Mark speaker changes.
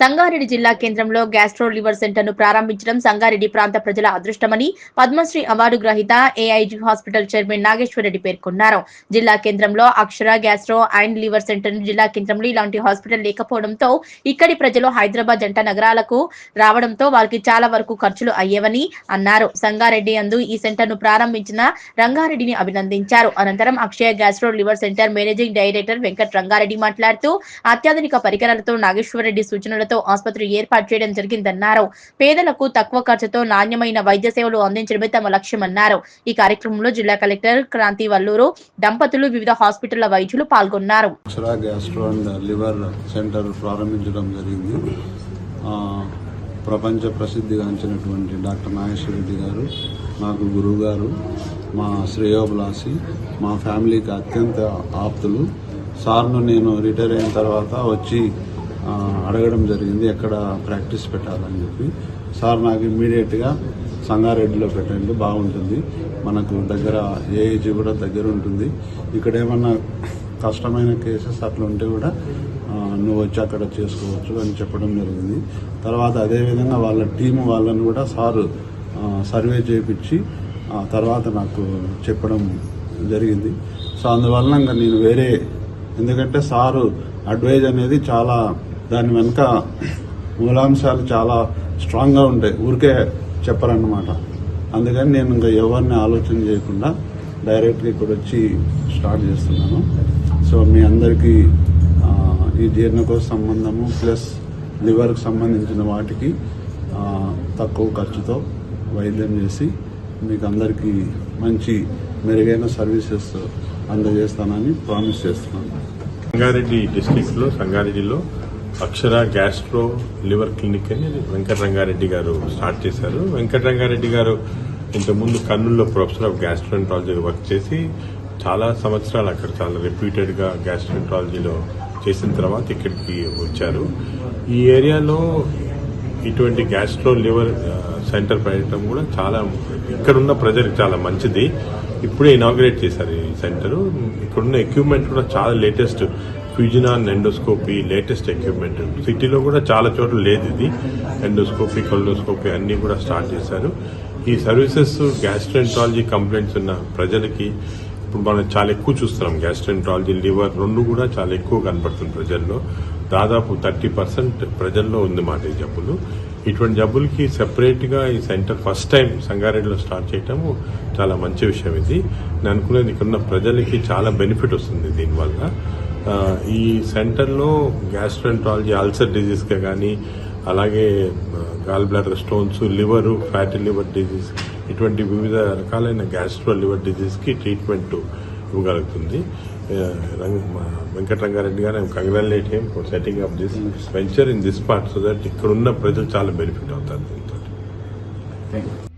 Speaker 1: సంగారెడ్డి జిల్లా కేంద్రంలో gastro liver సెంటర్ను ప్రారంభించడం సంగారెడ్డి ప్రాంత ప్రజల అదృష్టమని పద్మశ్రీ అవార్డు గ్రహీత ఏఐజీ హాస్పిటల్ చైర్మన్ నాగేశ్వరరెడ్డి పేర్కొన్నారు. జిల్లా కేంద్రంలో అక్షర గ్యాస్ట్రో అండ్ లివర్ సెంటర్ను జిల్లా కేంద్రంలో ఇలాంటి హాస్పిటల్ లేకపోవడంతో ఇక్కడి ప్రజలు హైదరాబాద్ జంట నగరాలకు రావడంతో వారికి చాలా వరకు ఖర్చులు అయ్యేవని అన్నారు. సంగారెడ్డి అందు ఈ సెంటర్ను ప్రారంభించిన రంగారెడ్డిని అభినందించారు. అనంతరం Akshaya gastro liver centre managing director Venkat Rangareddy మాట్లాడుతూ అత్యాధునిక పరికరాలతో నాగేశ్వరరెడ్డి సూచనలతో ఆసుపత్రి ఏర్పాటు చేయడం జరిగిందన్నారు. పేదలకు తక్కువ ఖర్చుతో నాణ్యమైన వైద్య సేవలు అందించడమే తమ లక్ష్యమన్నారు. ఈ కార్యక్రమంలో జిల్లా కలెక్టర్ క్రాంతి వల్లూరు దంపతులు వివిధ హాస్పిటళ్ళ వైద్యులు పాల్గొన్నారు.
Speaker 2: లివర్ సెంటర్ ప్రారంభించడం జరిగింది. ప్రపంచ ప్రసిద్ధిగాంచినటువంటి డాక్టర్ నాగేశ్వర రెడ్డి గారు నాకు గురువు గారు మా శ్రేయోభిలాసి మా ఫ్యామిలీకి అత్యంత ఆప్తులు. సార్ను నేను రిటైర్ అయిన తర్వాత వచ్చి అడగడం జరిగింది ఎక్కడ ప్రాక్టీస్ పెట్టాలని చెప్పి. సార్ నాకు ఇమ్మీడియట్గా సంగారెడ్డిలో పెట్టండి బాగుంటుంది. మనకు దగ్గర ఏఏజీ కూడా దగ్గర ఉంటుంది. ఇక్కడ ఏమన్నా కష్టమైన కేసెస్ అట్లా ఉంటే కూడా నువ్వు వచ్చి అక్కడ చేసుకోవచ్చు అని చెప్పడం జరిగింది. తర్వాత అదేవిధంగా వాళ్ళ టీం వాళ్ళని కూడా సారు సర్వే చేయించి తర్వాత నాకు చెప్పడం జరిగింది. సో అందువలన ఇంకా నేను వేరే ఎందుకంటే సారు అడ్వైజ్ అనేది చాలా దాని వెనుక మూలాంశాలు చాలా స్ట్రాంగ్గా ఉంటాయి. ఊరికే చెప్పరన్నమాట. అందుకని నేను ఇంకా ఎవరిని ఆలోచన చేయకుండా డైరెక్ట్గా ఇక్కడ వచ్చి స్టార్ట్ చేస్తున్నాను. సో మీ అందరికీ ఈ జీర్ణకోశ సంబంధము ప్లస్ లివర్కి సంబంధించిన వాటికి తక్కువ ఖర్చుతో వైద్యం చేసి మీకు అందరికీ మంచి మెరుగైన సర్వీసెస్ అందజేస్తానని ప్రామిస్ చేస్తున్నాను.
Speaker 3: సంగారెడ్డి డిస్టిక్లో సంగారెడ్డిలో అక్షర గ్యాస్ట్రో లివర్ క్లినిక్ అని వెంకటరంగారెడ్డి గారు స్టార్ట్ చేశారు. వెంకట రంగారెడ్డి గారు ఇంతకుముందు కర్నూలులో ప్రొఫెసర్ ఆఫ్ గ్యాస్ట్రోంట్రాలజీ వర్క్ చేసి చాలా సంవత్సరాలు అక్కడ చాలా రెప్యూటెడ్గా గ్యాస్ట్రోంట్రాలజీలో చేసిన తర్వాత ఇక్కడికి వచ్చారు. ఈ ఏరియాలో ఇటువంటి గ్యాస్ట్రో లివర్ సెంటర్ పెట్టడం కూడా చాలా ఇక్కడున్న ప్రజలకు చాలా మంచిది. ఇప్పుడే ఇనాగ్రేట్ చేశారు ఈ సెంటరు. ఇక్కడున్న ఎక్విప్మెంట్ కూడా చాలా latest Fujinon endoscopy latest equipment సిటీలో కూడా చాలా చోట్ల లేదు ఇది. ఎండోస్కోపీ కొల్డోస్కోపీ అన్నీ కూడా స్టార్ట్ చేశారు. ఈ సర్వీసెస్ గ్యాస్ట్రెంటాలజీ కంప్లైంట్స్ ఉన్న ప్రజలకి ఇప్పుడు మనం చాలా ఎక్కువ చూస్తున్నాం. గ్యాస్ట్రెంటాలజీ లివర్ రెండు కూడా చాలా ఎక్కువ కనపడుతుంది ప్రజల్లో. దాదాపు థర్టీ పర్సెంట్ ప్రజల్లో ఉంది మాట ఈ జబ్బులు. ఇటువంటి జబ్బులకి సెపరేట్గా ఈ సెంటర్ ఫస్ట్ టైం సంగారెడ్డిలో స్టార్ట్ చేయటము చాలా మంచి విషయం ఇది. నేను అనుకునేది ఇక్కడున్న ప్రజలకి చాలా బెనిఫిట్ వస్తుంది దీనివల్ల. ఈ సెంటర్లో గ్యాస్ట్రెంటాలజీ అల్సర్ డిజీస్గా కానీ అలాగే gall bladder stones liver fatty liver disease ఇటువంటి వివిధ రకాలైన గ్యాస్ట్రో లివర్ డిజీస్కి ట్రీట్మెంట్ ఇవ్వగలుగుతుంది. ఆ, రంగ- మా వెంకట రంగారెడ్డి గారు congratulate him for setting up this venture in this part so that ఇక్కడ ఉన్న ప్రజలు చాలా బెనిఫిట్ అవుతారు దీంతో.
Speaker 4: Thank you